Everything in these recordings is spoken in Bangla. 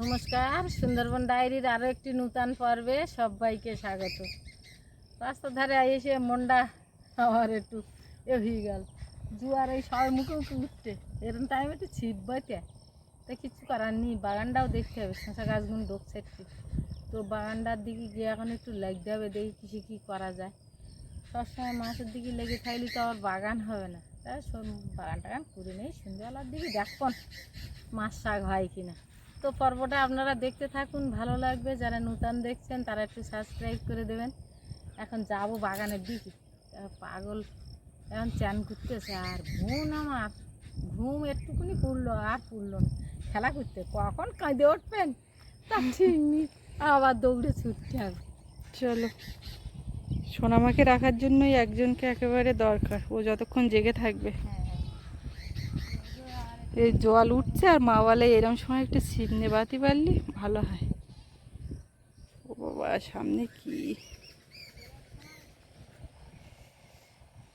নমস্কার, সুন্দরবন ডায়েরির আরও একটি নূতন পর্বে সবাইকে স্বাগত। রাস্তার ধারে এসে মনটা আমার একটু এ হয়ে গেল। জুয়ার এই সবাই মুখে মুখে উঠতে এরকম টাইমে একটু ছিপ বইতে তা কিছু করার নেই বাগানটাও দেখতে হবে, শশা গাছগুলো ঢুকছে একটু। তো বাগানটার দিকে গিয়ে এখন একটু লাগতে হবে, দেখি কিছু কী করা যায়। সবসময় মাছের দিকে লেগে থাকলে তো আবার বাগান হবে না। তা বাগান টাগান করে নেই, সন্ধ্যাবেলার দিকে দেখুন মাছ শাক হয় কিনা। তো পর্বটা আপনারা দেখতে থাকুন ভালো লাগবে। যারা নূতন দেখছেন তারা একটু সাবস্ক্রাইব করে দেবেন। এখন যাব বাগানের দিকে। পাগল। এখন চ্যান করতেছে আর ঘুম আমার। ঘুম একটুকুনি পুড়লো আর পুড়লো না। খেলা করতে কখন কাঁদে উঠবেন? তা ঠিক নেই। আবার দৌড়ে ছুটতে হবে। চলো। সোনামাকে রাখার জন্যই একজনকে একেবারে দরকার। ও যতক্ষণ জেগে থাকবে। এই জল উঠছে আর মা বলে এরম সময় একটু ছিপ নেবাতে পারলি ভালো হয়। ও বাবা, সামনে কি?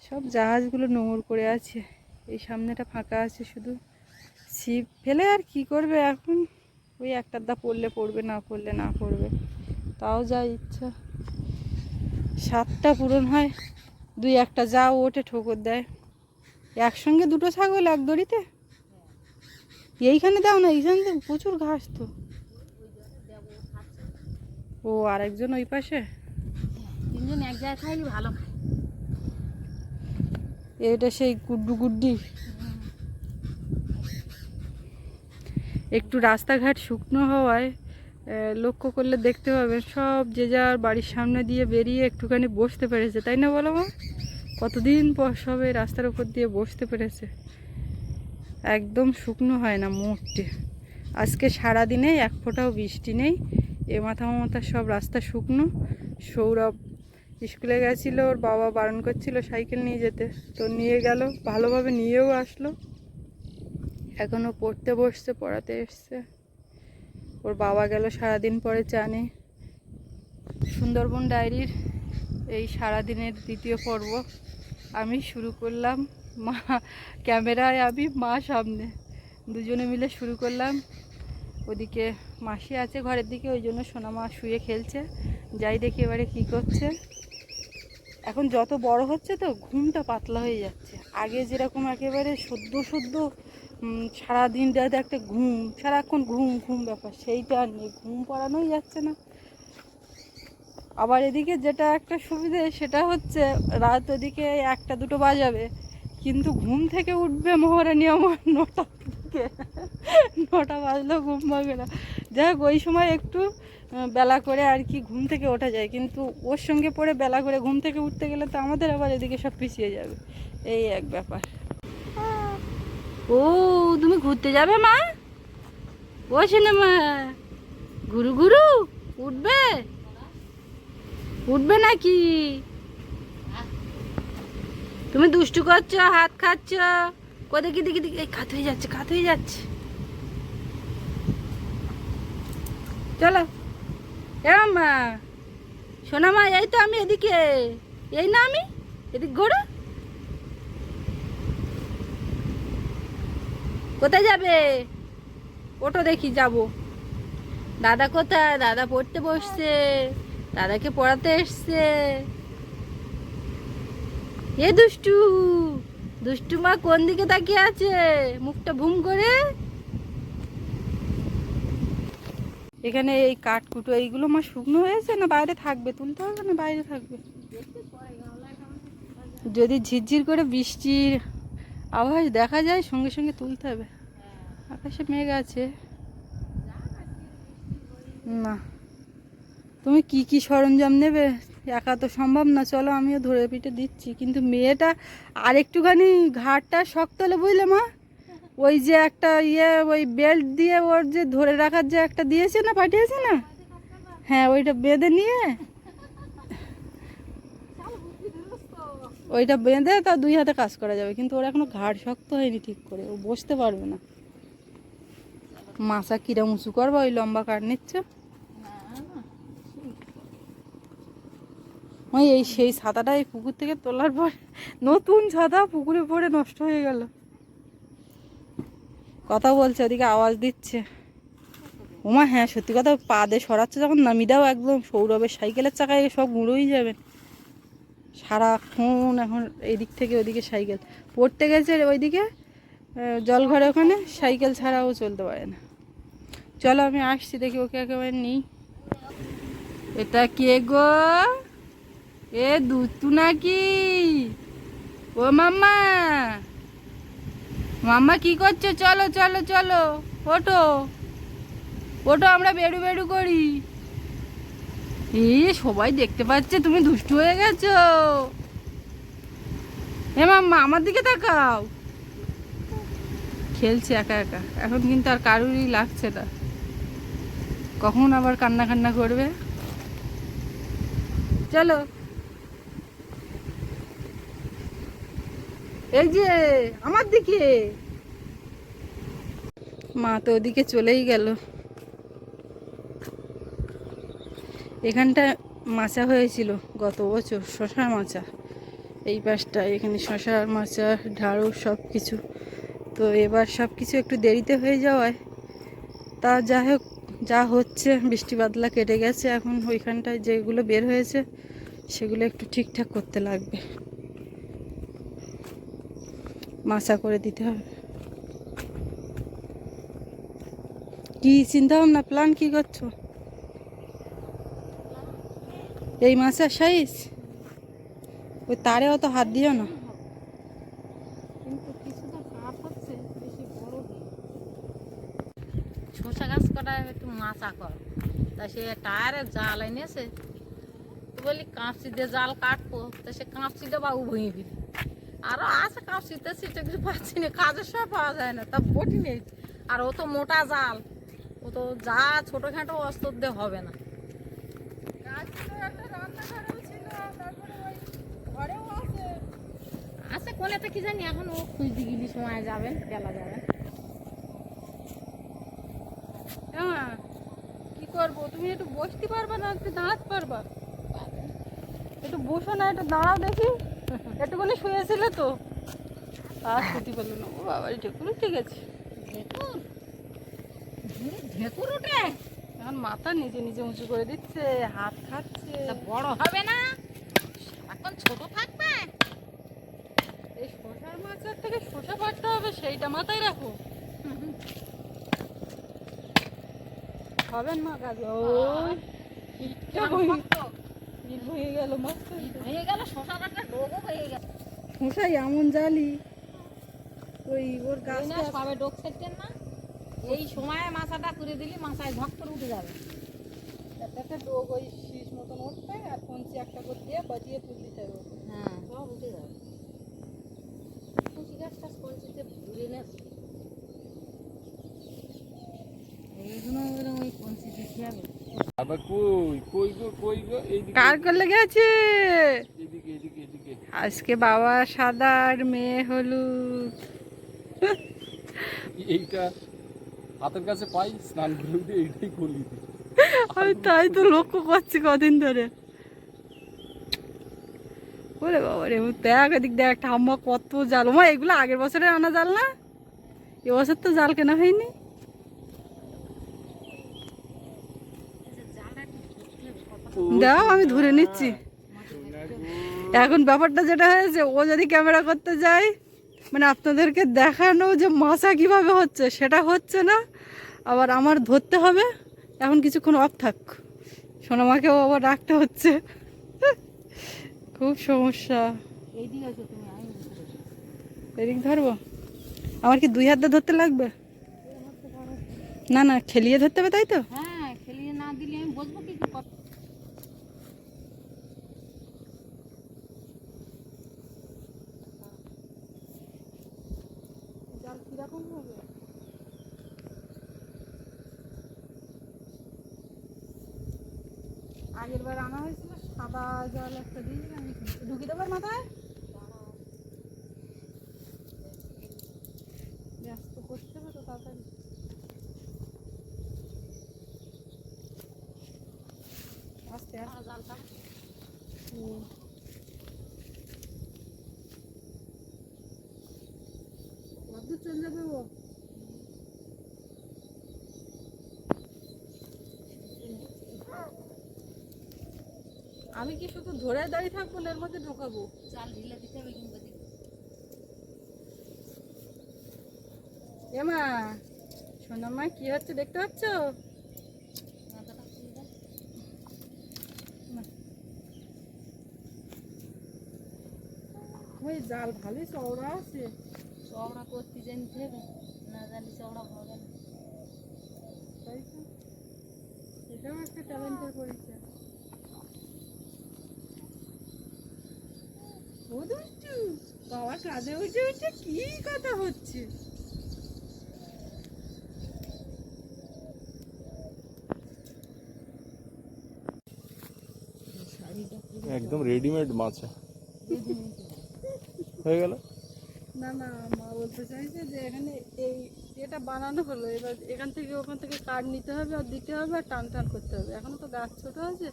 সব জাহাজগুলো নোংর করে আছে। এই সামনেটা ফাঁকা আছে শুধু। ছিপ ফেলে আর কি করবে এখন? ওই একটা দা পড়লে পড়বে, না পড়লে না পড়বে। তাও যা ইচ্ছা। সাতটা পূরণ হয়, দুই একটা যা ওঠে ঠোকর দেয়। একসঙ্গে দুটো ছাগল, এক দড়িতে? এইখানে দাও না এইখানে তো প্রচুর ঘাস তো। ও আরেকজন ওই পাশে? তিনজন এক জায়গায় খাইলে ভালো খায়। এটা সেই গুড্ডু গুড্ডি একটু রাস্তাঘাট শুকনো হওয়ায় লক্ষ্য করলে দেখতে পাবেন সব যে যার বাড়ির সামনে দিয়ে বেরিয়ে একটুখানি বসতে পেরেছে। তাই না বলো মা? কতদিন পর সবে রাস্তার উপর দিয়ে বসতে পেরেছে। একদম শুকনো হয় না মোটে। আজকে সারা দিনে এক ফোঁটাও বৃষ্টি নেই। এ মাথা মাথা সব রাস্তা শুকনো। সৌরভ স্কুলে গেছিল, ওর বাবা বারণ করছিল সাইকেল নিয়ে যেতে। তো নিয়ে গেল, ভালোভাবে নিয়েও আসলো। এখনও পড়তে বসছে, পড়াতে এসছে। ওর বাবা গেল সারাদিন পরে জানে। সুন্দরবন ডায়েরির এই সারাদিনের দ্বিতীয় পর্ব আমি শুরু করলাম। মা, ক্যামেরায় আমি, মা সামনে। দুজনে মিলে শুরু করলাম। ওদিকে মাসি আছে ঘরের দিকে, ওই জন্য সোনা মা শুয়ে খেলছে। যাই দেখি এবারে কী করছে। এখন যত বড় হচ্ছে তো ঘুমটা পাতলা হয়ে যাচ্ছে। আগে যেরকম একেবারে সদ্য সদ্য সারাদিন রাতে একটা ঘুম, সারাক্ষণ ঘুম ঘুম ব্যাপার, সেইটা আর নেই। ঘুম পড়ানোই যাচ্ছে না। আবার এদিকে যেটা একটা সুবিধে, সেটা হচ্ছে রাত ওদিকে একটা দুটো বাজাবে। কিন্তু ঘুম থেকে উঠবে মহারানী আমার নটা থেকে। নটা বাজলেও ঘুম পাবে না। যাই হোক ওই সময় একটু বেলা করে আর কি ঘুম থেকে ওঠা যায়। কিন্তু ওর সঙ্গে পড়ে বেলা করে ঘুম থেকে উঠতে গেলে তো আমাদের আবার এদিকে সব পিছিয়ে যাবে। এই এক ব্যাপার। ও, তুমি ঘুরতে যাবে মা? ও মা। গুরু গুরু, উঠবে? উঠবে নাকি? তুমি দুষ্টু করছ, হাত খাচ্ছ। কো দেখি দেখি দেখি। কাত হয়ে যাচ্ছে, কাত হয়ে যাচ্ছে। চলো। এরম মা শোনা মা, এই তো আমি এদিকে। এই না আমি, এদিক ঘোরো। কোথায় যাবে? ওটো দেখি, যাব। দাদা কোথায়? দাদা পড়তে বসছে। দাদাকে পড়াতে এসছে। এ দুষ্টু দুষ্টু মা কোন দিকে তাকিয়ে আছে? মুখটা ভুম করে। এখানে এই কাঠকুটো, এইগুলো মা শুকনো হয়েছে না বাইরে থাকবে? তুলতে হবে না বাইরে থাকবে? যদি ঝিরঝির করে বৃষ্টির আভাস দেখা যায়, সঙ্গে সঙ্গে তুলতে হবে। আকাশে মেঘ আছে। না। তুমি কি কি সরঞ্জাম নেবে? একা তো সম্ভব না, চলো আমিও ধরে পিঠে দিচ্ছি। কিন্তু মেয়েটা আর একটুখানি ঘাটটা শক্ত হলে বুঝলে মা? ওই যে একটা ইয়ে ওই বেল্ট দিয়ে ওর যে ধরে রাখার যে একটা দিয়েছে না, পাঠিয়েছে না? হ্যাঁ ওইটা বেঁধে নিয়ে, ওইটা বেঁধে তা দুই হাতে কাজ করা যাবে। কিন্তু ওর এখনও ঘাড় শক্ত হয়নি ঠিক করে, ও বসতে পারবে না। মাথা কিরা উঁচু করবা, ওই লম্বা কাঠ নিচ্ছ? ওই এই সেই ছাতাটা এই পুকুর থেকে তোলার পর নতুন ছাতা পুকুরে পড়ে নষ্ট হয়ে গেল। কথা বলছে, ওদিকে আওয়াজ দিচ্ছে। ওমা হ্যাঁ সত্যি কথা পা দিয়ে সরাচ্ছে যখন নামিয়ে দাও একদম সৌরভের সাইকেলের চাকায় সব গুঁড়োই যাবে। সারাক্ষণ এখন এদিক থেকে ওদিকে সাইকেল। পড়তে গেছে ওইদিকে জলঘরে ওখানে, সাইকেল ছাড়াও চলতে পারে না। চলো আমি আসছি, দেখি ওকে একেবারে নিই। এটা কে গো? এ দুতু নাকি? ও মাম্মা। মাম্মা কি করছ? চলো চলো চলো, ওঠো। ওঠো, আমরা বেড়ু বেড়ু করি। এ, সবাই দেখতে পাচ্ছে, তুমি দুষ্টু হয়ে গেছো। এ মাম্মা, আমার দিকে তাকাও। খেলছে একা একা। এখন কিন্তু আর কারুরই লাগছে না। কখন আবার কান্না কান্না করবে? চলো। এই যে, আমার দিকে। মা তো ওদিকে চলেই গেল। এখানটা মাচা হয়েছিল গত বছর শশার মাচা। এই পাশটা, এখানে শশার মাচা ঢাড়ু সব কিছু তো এবার সব কিছু একটু দেরিতে হয়ে যাওয়ায়। তা যা হোক, যা হচ্ছে, বৃষ্টি বাদলা কেটে গেছে। এখন ওইখানটায় যেগুলো বের হয়েছে, সেগুলো একটু ঠিকঠাক করতে লাগবে। মাচা করে দিতে হবে। কি চিন্তা ভাবনা প্ল্যান কি করছ? এই মাছের সাইজ ওই তারে অত হাত দিও না। কিন্তু কিছুটা কাঠ হচ্ছে বেশি বড় শসা গাছ করা একটু মাচা কর। তা সে টায়ারে জাল এনেছে। তো বলি কাঁপসি দিয়ে জাল কাটবো। তা সে কাঁপসিটা বাবু ভেঙে দিল আরও আছে কাঁপসিতে সেটা কিছু পাচ্ছি না কাজের সময় পাওয়া যায় না তা বটি নেই। আর ও তো মোটা জাল ও তো যা ছোটোখাটো অস্ত্র দিয়ে হবে না। আছে। কোনেতে কি জানি এখন ও খুঁজতে গেলি সময় যাবেন বেলা যাবেন হ্যাঁ কি করব? তুমি একটু বসতে পারবা না একটু দাঁড়াতে পারবা? একটু বসো না একটু দাঁড়াও দেখি। একটুখানি শুয়েছিলে তো? আর শুতে পারল না। ও বাবা ঢেকুর ঠিক আছে ঢেকুর? ঢেকুর উঠে? এখন মাথা নিজে নিজে উঁচু করে দিচ্ছে হাত খাচ্ছে। বড় হবে না? এখন ছোট থাকবে? এই শশার মাছের থেকে শশা পাড়তে হবে সেইটা মাথায় রাখো। হবেন মা কাজ ওই ভেঙে গেল মস্ত হয়ে গেল শশার মশাই এমন জালি। ওই ওর সবে ডোক সেটেন না। এই সময়ে মাছাটা করে দিলি মাথায় ঝক করে উঠে যাবে। একটা একটা ওই শীষ মতন উঠবে আর কঞ্চি একটা করে দিয়ে বাজিয়ে তুল দিতে হবে হ্যাঁ। সব উঠে যাবে। কুচি গাছটা কঞ্চিতে ঘুরে নে। এইগুলো ওরকম ওই কঞ্চি দিতে হবে আবার কই কই গো কই গো কার করলে গেছে আজকে বাবা সাদা আর মেয়ে হলুদ। এইটা হাতের কাছে পাই স্নান করে উঠে এইটাই করলি আমি তাই তো লক্ষ্য করছি কদিন ধরে। ওরে বাবা রে দেখ এদিক দেখ ঠাম্মা কত জাল। মা এগুলো আগের বছরের আনা জাল না? এবছর তো জাল কেনা হয়নি। দাও আমি ধরে নিচ্ছি। এখন ব্যাপারটা যেটা হয়েছে ও যদি ক্যামেরা করতে যায় মানে আপনাদেরকে দেখানো যে মাছা কীভাবে হচ্ছে সেটা হচ্ছে না। আবার আমার ধরতে হবে এখন কিছুক্ষণ অফ থাক। সোনামাকেও আবার রাখতে হচ্ছে। খুব সমস্যা। এদিক ধরবো? আমার কি দুই হাত দিয়ে ধরতে লাগবে? না না খেলিয়ে ধরতে হবে তাই তো? হ্যাঁ খেলিয়ে না দিলে আমি বসবো কি করে? কত- জাল কীরকম হবে আগের বার আনা হয়েছিল সাদা জল একটা দিয়েছিলাম ঢুকি দেবার মাথায় ব্যস্ত করতে হবে তো তাড়াতাড়ি আস্তে আস্তে আর জালটা হুম। কতদূর চলে যাবে ও আমি কি শুধু ধরে দাঁড়িয়ে থাকব না এর মধ্যে ঢোকাবো? চাল ঢিলে দিতে হবে কিংবা এমা সোনামা কি হচ্ছে দেখতে পাচ্ছ। ওই জাল ভালোই চওড়া আছে। চওড়া করতে জানতে হবে না জানি চওড়া হবে না। তাই তো। এটাও একটা ট্যালেন্টের পরীক্ষা ও দুষ্টু বাবা কাজে উঠে উঠে কি কথা হচ্ছে? একদম রেডিমেড মাছ হয়ে গেল? না না মা বলতে চাইছে যে এখানে এই এটা বানানো হলো। এবার এখান থেকে ওখান থেকে কাঠ নিতে হবে আর দিতে হবে আর টান টান করতে হবে। এখনও তো গাছ ছোট আছে।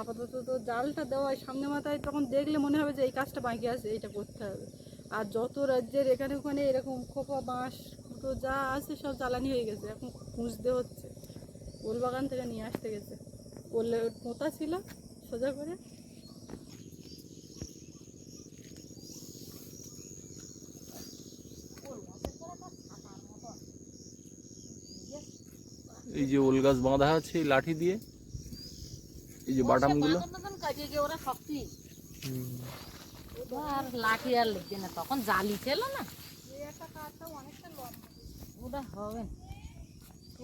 আপাতত তো জালটা দেওয়া সামনে মাথায়, তখন দেখলে মনে হবে যে এই কাজটা বাকি আছে, এইটা করতে হবে। আর যত রাজ্যের এখানে ওখানে এরকম খোপা, বাঁশ তো যা আছে সব জ্বালানি হয়ে গেছে, এখন খুঁজতে হচ্ছে। ওল বাগান থেকে নিয়ে আসতে গেছে। ওলে পোঁতা ছিল, সোজা করে। এই যে ওল গাছ বাঁধা আছে লাঠি দিয়ে। এই যে বাটামগুলো। আর লাঠি আর লেগে না তখন জালি ছিল না। ওটা হবে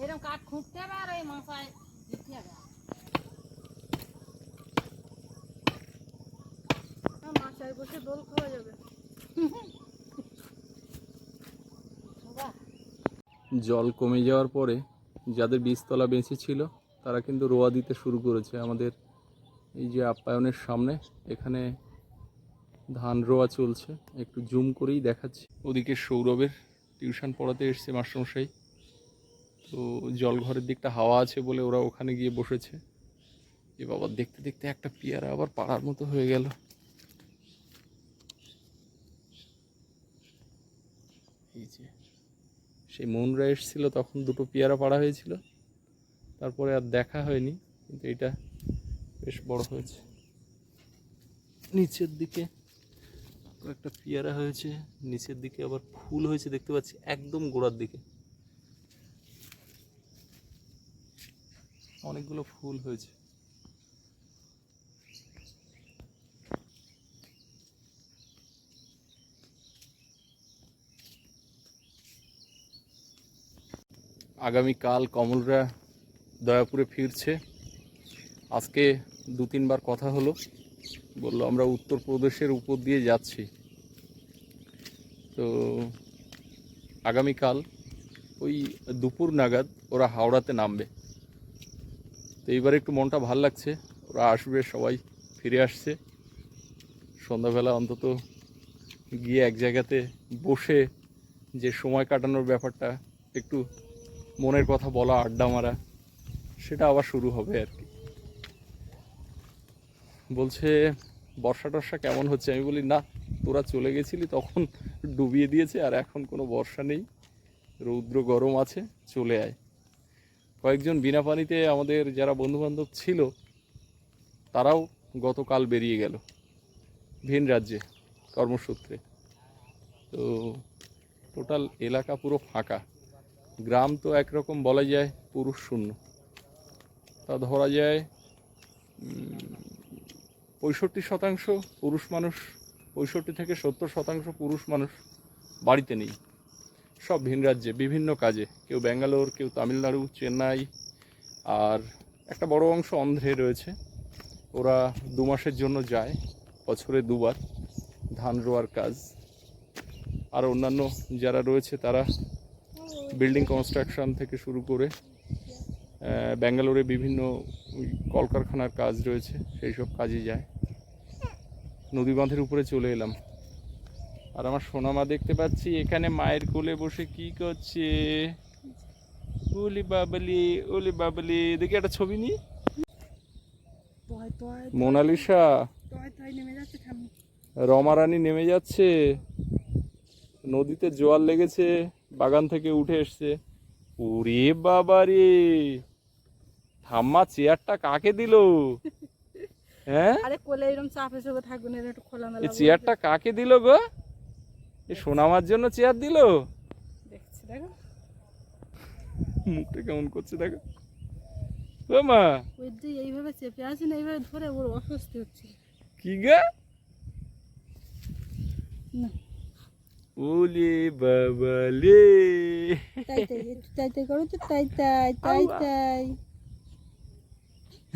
এরকম কাঠ খুঁজতে হবে আর এই মাথায় দিতে হবে। আর বসে দোল খাওয়া যাবে। জল কমে যাওয়ার পরে যাদের বীজতলা বেঁচে ছিল তারা কিন্তু রোয়া দিতে শুরু করেছে। আমাদের এই যে আপ্যায়নের সামনে এখানে ধান রোয়া চলছে। একটু জুম করেই দেখাচ্ছি। ওদিকে সৌরভের টিউশন পড়াতে এসছে মাস্টারমশাই। তো জল ঘরের দিকটা হাওয়া আছে বলে ওরা ওখানে গিয়ে বসেছে। এ বাবা, দেখতে দেখতে একটা পেয়ারা আবার পাড়ার মতো হয়ে গেল। এই যে, সেই মনরা এসেছিল, তখন দুটো পেয়ারা পাড়া হয়েছিল। তারপরে আর দেখা হয়নি, কিন্তু এটা বেশ বড় হয়েছে। নিচের দিকে একটা পেয়ারা হয়েছে, নিচের দিকে আবার ফুল হয়েছে, দেখতে পাচ্ছি একদম গোড়ার দিকে। অনেকগুলো ফুল হয়েছে। আগামীকাল কমলরা দয়াপুরে ফিরছে। আজকে দু তিনবার কথা হলো। বলল, আমরা উত্তরপ্রদেশের উপর দিয়ে যাচ্ছি। তো আগামীকাল ওই দুপুর নাগাদ ওরা হাওড়াতে নামবে। তো এইবার একটু মনটা ভালো লাগছে। ওরা আসবে, সবাই ফিরে আসছে। সন্ধ্যাবেলা অন্তত গিয়ে এক জায়গাতে বসে যে সময় কাটানোর ব্যাপারটা, একটু মনের কথা বলা, আড্ডা মারা। সেটা আবার শুরু হবে আর কি। বলছে, বর্ষা টর্ষা কেমন হচ্ছে? আমি বলি, না, তোরা চলে গেছিলি তখন ডুবিয়ে দিয়েছে আর এখন কোনো বর্ষা নেই। রৌদ্র গরম আছে, চলে আয়। কয়েকজন বিনা পানিতে আমাদের যারা বন্ধুবান্ধব ছিল, তারাও গতকাল বেরিয়ে গেল ভিন রাজ্যে কর্মসূত্রে। তো টোটাল এলাকা পুরো ফাঁকা। গ্রাম তো একরকম বলা যায় পুরুষ শূন্য। তা ধরা যায় পঁয়ষট্টি শতাংশ পুরুষ মানুষ, পঁয়ষট্টি থেকে সত্তর শতাংশ পুরুষ মানুষ বাড়িতে নেই। সব ভিন রাজ্যে, বিভিন্ন কাজে। কেউ ব্যাঙ্গালোর, কেউ তামিলনাড়ু, চেন্নাই, আর একটা বড় অংশ অন্ধ্রে রয়েছে। ওরা দু মাসের জন্য যায়, বছরে দুবার, ধান রোয়ার কাজ। আর অন্যান্য যারা রয়েছে, তারা বিল্ডিং কনস্ট্রাকশন থেকে শুরু করে ব্যাঙ্গালোরে বিভিন্ন ওই কলকারখানার কাজ রয়েছে সেই সব কাজে যায়। নদী বাঁধের উপরে চলে এলাম। আর আমার সোনামা দেখতে পাচ্ছি এখানে মায়ের কোলে বসে কি করছে? ওলি বাবলি ওলি বাবলি দেখি একটা ছবি নি মোনালিসা। রমারানী নেমে যাচ্ছে। নদীতে জোয়ার লেগেছে বাগান থেকে উঠে এসছে। ওরে বাবা রে ঠাম্মা চেয়ারটা কাকে দিল? হ্যাঁ? আরে কোলে এরকম চাপে চাপে থাকবে না একটু খোলামেলা এই চেয়ারটা কাকে দিল গো? এই সোনামার জন্য চেয়ার দিল? দেখছি দেখো। মুখটা কেমন করছে দেখো। ও মা। ওই যে এইভাবে চেপে আছি না এইভাবে ধরে ওর অস্বস্তি হচ্ছে। কি গা? না। ওলে বাবা লে তাই তাই তাই তাই করো তো তাই তাই তাই তাই।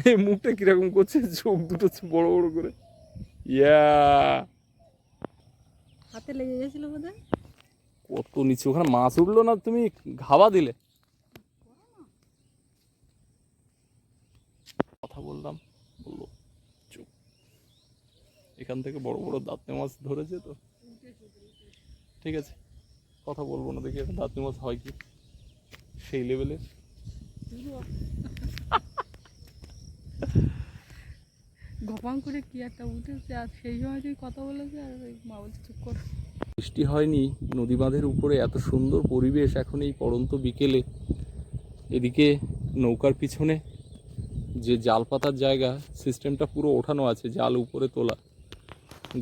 এই মুখটা কীরকম করছে চোখ দুটো বড় বড় করে। ইয়া হাতে লেগে গেছিল বোধহয়? কত নিচে ওখানে মাছ উঠল না তুমি? ঘাবা দিলে। কথা বললাম বলল চুপ। এখান থেকে বড় বড় দাঁতে মাছ ধরেছে তো। ঠিক আছে কথা বলব না দেখি একটা দাঁতে মাছ হয় কি? সেই লেভেলের করে কি একটা উঠেছে, আর সেই সময় তুই কথা বলেছে, আর ওই মা বলছে, চুপ কর। বৃষ্টি হয়নি নদী বাঁধের উপরে এত সুন্দর পরিবেশ এখন এই পড়ন্ত বিকেলে। এদিকে নৌকার পিছনে যে জাল পাতার জায়গা, সিস্টেমটা পুরো ওঠানো আছে, জাল উপরে তোলা।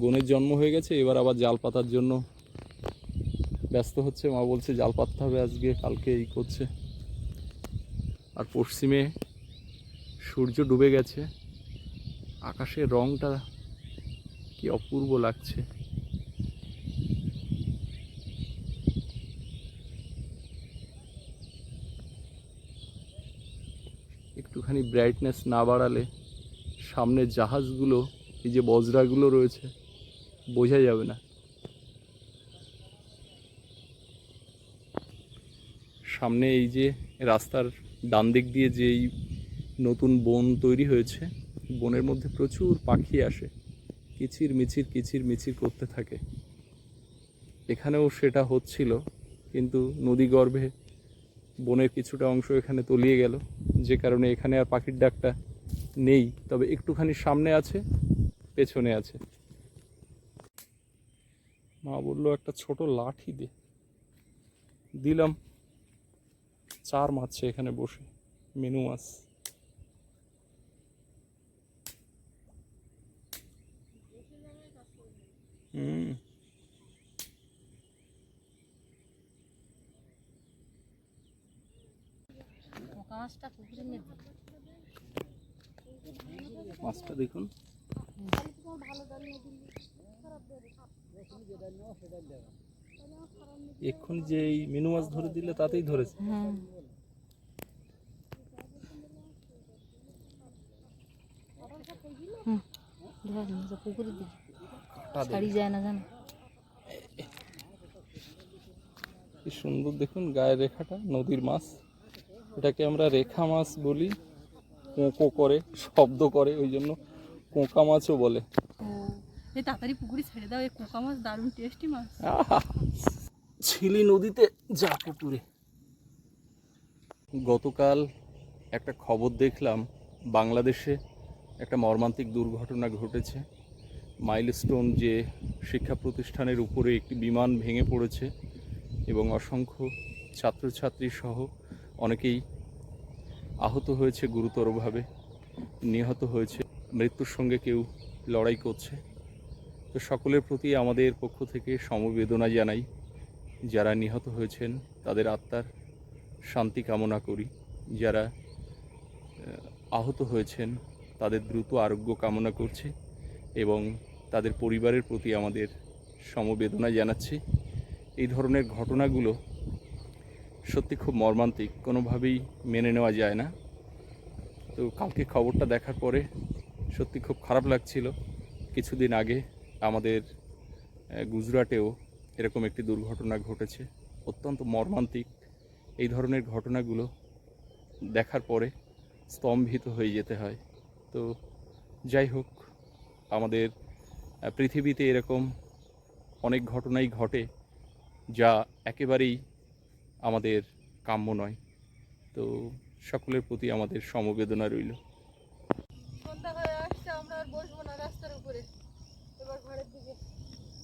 গনের জন্ম হয়ে গেছে, এবার আবার জাল পাতার জন্য ব্যস্ত হচ্ছে। মা বলছে, জাল পাততে হবে আজকে, কালকে এই করছে। আর পশ্চিমে সূর্য ডুবে গেছে। আকাশের রংটা কি অপূর্ব লাগছে। একটুখানি ব্রাইটনেস না বাড়ালে সামনে জাহাজগুলো, এই যে বজরাগুলো রয়েছে, বোঝা যাবে না। সামনে এই যে রাস্তার ডান দিক দিয়ে যে এই নতুন বন তৈরি হয়েছে বনের মধ্যে প্রচুর পাখি আসে। কিচির মিচির কিচির মিচির করতে থাকে। এখানেও সেটা হচ্ছিল, কিন্তু নদী গর্ভে বনের কিছুটা অংশ এখানে তলিয়ে গেল। যে কারণে এখানে আর পাখির ডাকটা নেই, তবে একটুখানি সামনে আছে, পেছনে আছে। মা বলল, একটা ছোট লাঠি দে। দিলাম। চার মারছে এখানে বসে, মেনু মাছ। হুম নিয়ে মাছটা দেখুন। এক্ষুনি যে এই মিনু মাছ ধরে দিলে তাতেই ধরেছে। ধর পুকুরে দেবে। ছাড়ি যায় না জানো? কি সুন্দর দেখুন গায়ের রেখাটা নদীর মাছ। এটাকে আমরা রেখা মাছ বলি কোঁকো করে শব্দ করে ওই জন্য কোঁকা মাছও বলে। এই তাড়াতাড়ি পুকুরে ছেড়ে দাও এই কোকা মাছ দারুণ টেস্টি মাছ। ছিলি নদীতে যা পুকুরে। গতকাল একটা খবর দেখলাম বাংলাদেশে একটা মর্মান্তিক দুর্ঘটনা ঘটেছে। মাইলস্টোন যে শিক্ষা প্রতিষ্ঠানের উপরে একটি বিমান ভেঙে পড়েছে এবং অসংখ্য ছাত্রছাত্রী সহ অনেকেই আহত হয়েছে গুরুতরভাবে, নিহত হয়েছে, মৃত্যুর সঙ্গে কেউ লড়াই করছে। তো সকলের প্রতি আমাদের পক্ষ থেকে সমবেদনা জানাই, যারা নিহত হয়েছেন তাদের আত্মার শান্তি কামনা করি, যারা আহত হয়েছেন তাদের দ্রুত আরোগ্য কামনা করছি এবং তাদের পরিবারের প্রতি আমাদের সমবেদনা জানাচ্ছি। এই ধরনের ঘটনাগুলো সত্যি খুব মর্মান্তিক, কোনোভাবেই মেনে নেওয়া যায় না। তো কালকে খবরটা দেখার পরে সত্যি খুব খারাপ লাগছিল। কিছুদিন আগে আমাদের গুজরাটেও এরকম একটি দুর্ঘটনা ঘটেছে, অত্যন্ত মর্মান্তিক। এই ধরনের ঘটনাগুলো দেখার পরে স্তম্ভিত হয়ে যেতে হয়। তো যাই হোক, আমাদের পৃথিবীতে এরকম অনেক ঘটনাই ঘটে যা একেবারেই আমাদের কাম্য নয়। তো সকলের প্রতি আমাদের সমবেদনা রইল।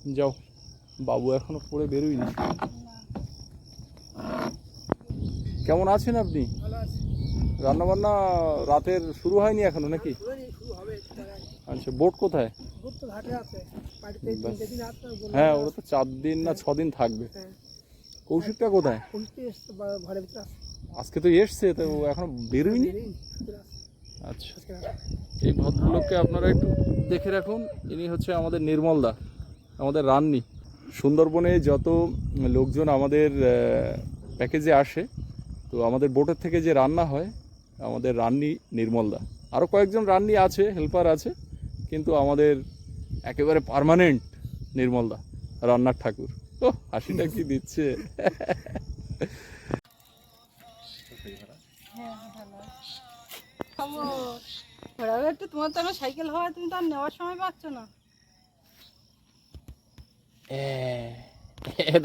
হয়ে যাও বাবু এখনও পড়ে বেরোয়নি। কেমন আছেন আপনি? রান্না বান্না রাতের শুরু হয়নি এখনও নাকি? আচ্ছা বোট কোথায়? হ্যাঁ ওরা তো চার দিন না ছ দিন থাকবে। হ্যাঁ। কৌশিকটা কোথায়? আজকে তো এসছে তো এখনও বেরোয়নি? বেরিয়ে আচ্ছা। এই ভদ্রলোককে আপনারা একটু দেখে রাখুন ইনি হচ্ছে আমাদের নির্মলদা আমাদের রান্নি। সুন্দরবনে যত লোকজন আমাদের প্যাকেজে আসে তো আমাদের বোটের থেকে যে রান্না হয় আমাদের রান্নি নির্মলদা আরও কয়েকজন রান্নি আছে হেল্পার আছে কিন্তু আমাদের একেবারে পার্মানেন্ট নির্মলদা রান্নার ঠাকুর। ও হাসিটা কি দিচ্ছে? একটু তোমার তো আমার সাইকেল হওয়া তুমি তো আর নেওয়ার সময় পাচ্ছ না।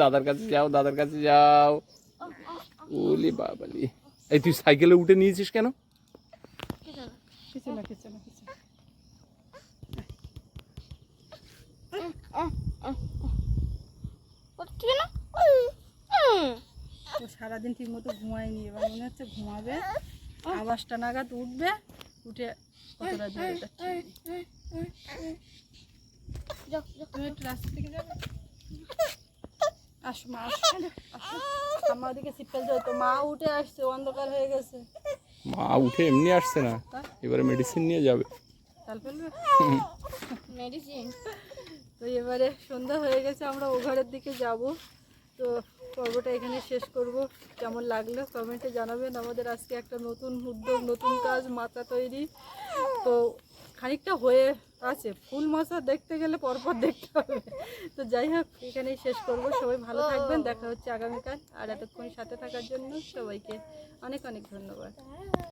দাদার কাছে যাও দাদার কাছে যাও। ওলি বাবালি। এই তুই সাইকেলে উঠে নিয়েছিস কেন? কিছু না কিছু না। না। সারাদিন ঠিক মতো ঘুমায়নি এবার মনে হচ্ছে ঘুমাবে। আওয়াজটা নাগাদ উঠবে উঠে কতটা জোরে যাচ্ছে। তুমি একটু রাস্তা থেকে যাবে? আসো মা আমার সিটকাল তো। মা উঠে আসছে অন্ধকার হয়ে গেছে। মা উঠে এমনি আসছে না। এবারে মেডিসিন নিয়ে যাবে। ফেলবে? এবারে সন্ধ্যা হয়ে গেছে, আমরা ও ঘরের দিকে যাব। তো পর্বটা এখানে শেষ করব। কেমন লাগল কমেন্টে জানাবেন। আমাদের আজকে একটা নতুন উদ্যোগ, নতুন কাজ মাথা তৈরি। তো খানিকটা হয়ে আছে। ফুল মাছা দেখতে গেলে পরপর দেখতে হবে। তো যাই হোক, এখানেই শেষ করব। সবাই ভালো থাকবেন। দেখা হচ্ছে আগামীকাল। আর এতক্ষণ সাথে থাকার জন্য সবাইকে অনেক অনেক ধন্যবাদ।